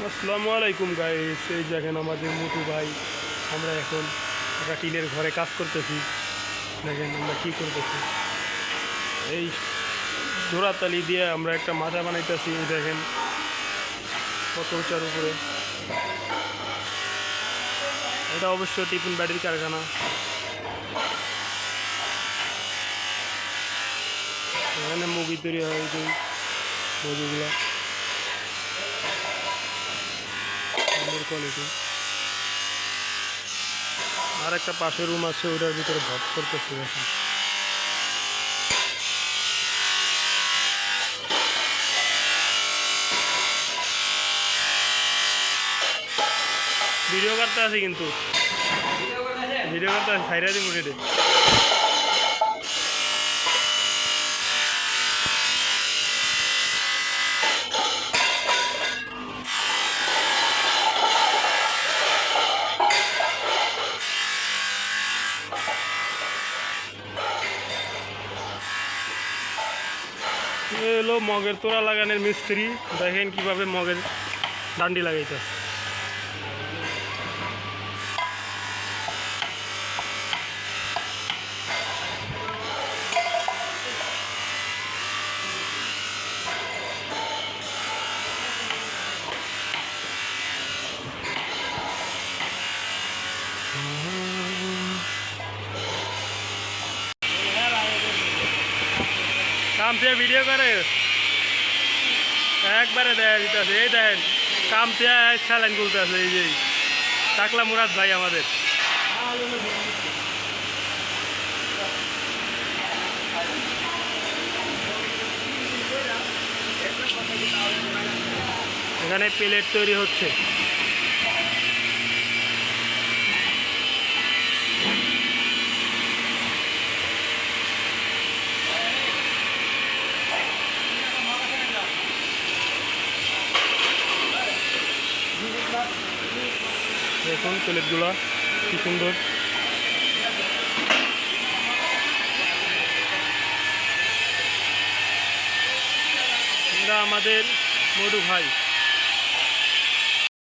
আসসালামু আলাইকুম গাইস এই দেখেন আমাদের মুটু ভাই, আমরা এখন একটা টিনের ঘরে কাজ করতেছি। দেখেন আমরা কী করতেছি। এই জোড়াতালি দিয়ে আমরা একটা মাথা বানাইতেছি দেখেন। কত উঁচার উপরে। এটা অবশ্য টিফিন ব্যাটারি কারখানা। এখানে মুগি তৈরি হয় যে মুগিগুলা সুন্দর কোয়ালিটি আর একটা পাশের রুম আছে, ওটার ভিতরে ভাত করতেছে এখন। ভিডিও করতে আছে কিন্তু। ভিডিও করতে আছে সাইরা দিন মুড়িতে এ হলো মগের তোরা লাগানোর মিস্ত্রি। দেখেন কীভাবে মগের ডান্ডি লাগাইতেছে। কাম থেকে ভিডিও করে। একবারে দেখা দিতেছে, এই দেখেন, কাম থেকে স্যালাইন গুলতেছে, এই যে। টাকলা মুরাদ ভাই আমাদের। এখানে প্লেট তৈরি হচ্ছে। দেখুন প্লেটগুলো কি সুন্দর। আমাদের মধু ভাই।